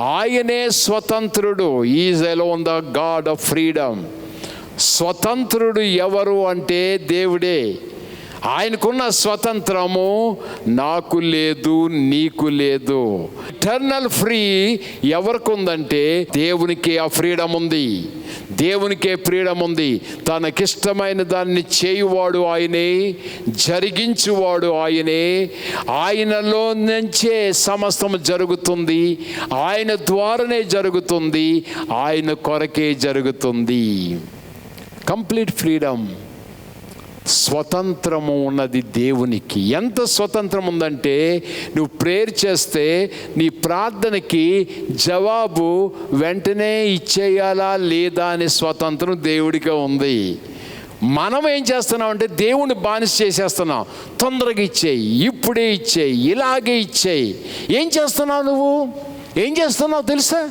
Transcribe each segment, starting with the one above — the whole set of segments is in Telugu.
ఆయనే స్వతంత్రుడు. Is Elon the god of freedom స్వతంత్రుడు ఎవరు అంటే దేవుడే. ఆయనకున్న స్వతంత్రము నాకు లేదు నీకు లేదు. ఇటర్నల్ ఫ్రీ ఎవరికి ఉందంటే దేవునికి ఆ ఫ్రీడమ్ ఉంది దేవునికే ఫ్రీడమ్ ఉంది తనకిష్టమైన దాన్ని చేయువాడు ఆయనే జరిగించువాడు ఆయనే. ఆయనలో నుంచే సమస్తం జరుగుతుంది. ఆయన ద్వారానే జరుగుతుంది. ఆయన కొరకే జరుగుతుంది. కంప్లీట్ ఫ్రీడమ్ స్వతంత్రము ఉన్నది దేవునికి. ఎంత స్వతంత్రం ఉందంటే నువ్వు ప్రేయర్ చేస్తే నీ ప్రార్థనకి జవాబు వెంటనే ఇచ్చేయాలా లేదా అనే స్వతంత్రం దేవుడిగా ఉంది. మనం ఏం చేస్తున్నాం అంటే దేవుని బానిస చేసేస్తున్నాం. తొందరగా ఇచ్చేయి ఇప్పుడే ఇచ్చేయి ఇలాగే ఇచ్చేయి. ఏం చేస్తున్నావు నువ్వు? ఏం చేస్తున్నావు తెలుసా?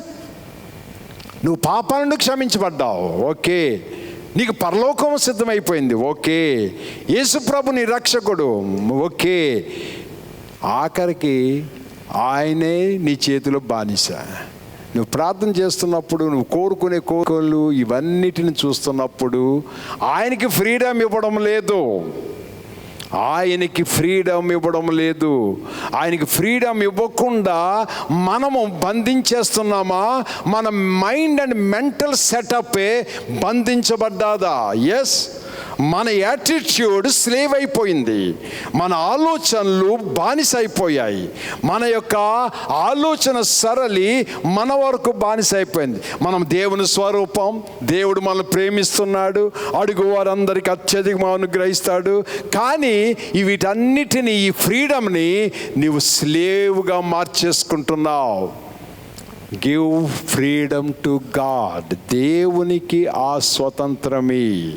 నువ్వు పాపాలను క్షమించబడ్డావు. ఓకే. నీకు పరలోకం సిద్ధమైపోయింది. ఓకే. యేసుప్రభు నీ రక్షకుడు. ఓకే. ఆఖరికి ఆయనే నీ చేతిలో బానిస. నువ్వు ప్రార్థన చేస్తున్నప్పుడు నువ్వు కోరుకునే కోరికలు ఇవన్నిటిని చూస్తున్నప్పుడు ఆయనకి ఫ్రీడమ్ ఇవ్వడం లేదు. ఆయనకి ఫ్రీడమ్ ఇవ్వడం లేదు. ఆయనకి ఫ్రీడమ్ ఇవ్వకుండా మనము బంధించేస్తున్నామా? మన మైండ్ అండ్ మెంటల్ సెటప్ బంధించబడ్డాదా? ఎస్ మన యాటిట్యూడ్ స్లేవ్ అయిపోయింది. మన ఆలోచనలు బానిస అయిపోయాయి మన యొక్క ఆలోచన సరళి మన వరకు బానిస అయిపోయింది మనం దేవుని స్వరూపం దేవుడు మనల్ని ప్రేమిస్తున్నాడు అడుగు వారందరికీ అత్యధికంగా అనుగ్రహిస్తాడు. కానీ వీటన్నిటిని ఈ ఫ్రీడమ్ని నీవు స్లేవ్గా మార్చేసుకుంటున్నావు. గివ్ ఫ్రీడమ్ టు గాడ్ దేవునికి ఆ స్వతంత్రమే.